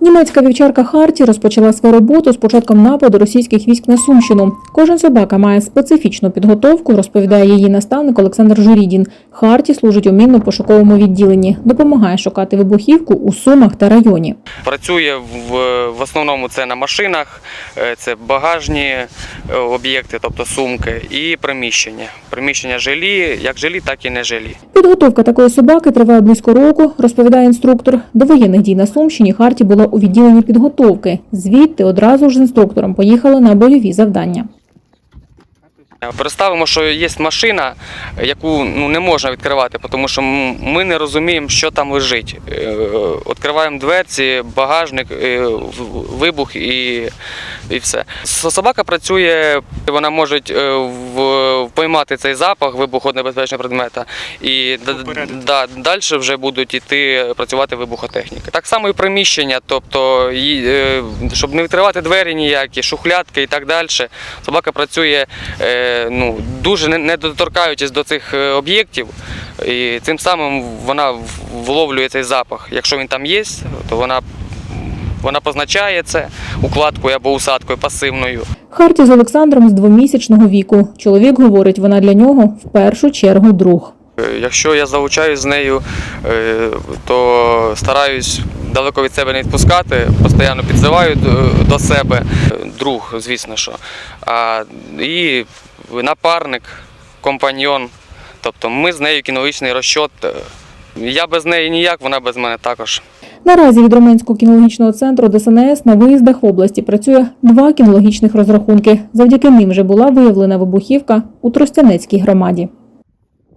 Німецька вівчарка Харті розпочала свою роботу з початком нападу російських військ на Сумщину. Кожен собака має специфічну підготовку, розповідає її наставник Олександр Журідін. Харті служить у мінно-пошуковому відділенні, допомагає шукати вибухівку у Сумах та районі. Працює в, в основному це на машинах, е, це багажні е, об'єкти, тобто сумки, і приміщення. Приміщення жилі, як жилі, так і не жилі. Підготовка такої собаки триває близько року, розповідає інструктор. До воєнних дій на Сумщині Харті була у відділенні підготовки. Звідти одразу ж з інструктором поїхали на бойові завдання. Представимо, що є машина, яку ну, не можна відкривати, тому що ми не розуміємо, що там лежить. Е, Відкриваємо дверці, багажник, е, вибух і, і все. Собака працює, вона може е, впоймати цей запах вибухонебезпечного предмета, і да, далі вже будуть йти працювати вибухотехніки. Так само і приміщення, тобто, е, щоб не відкривати двері ніякі, шухлядки і так далі. Собака працює е, ну, дуже не- доторкаючись до цих е, об'єктів, і цим самим вона вловлює цей запах. Якщо він там є, то вона, вона позначає це укладкою або усадкою пасивною. Харті з Олександром з двомісячного віку. Чоловік говорить, вона для нього в першу чергу друг. Е, Якщо я залучаюсь з нею, е, то стараюсь далеко від себе не відпускати, постійно підзиваю до- себе. Друг, звісно, що. А, і напарник, компаньйон. Тобто ми з нею кінологічний розчот. Е, Я без неї ніяк, вона без мене також. Наразі від Роменського кінологічного центру ДСНС на виїздах в області працює два кінологічних розрахунки. Завдяки ним вже була виявлена вибухівка у Тростянецькій громаді.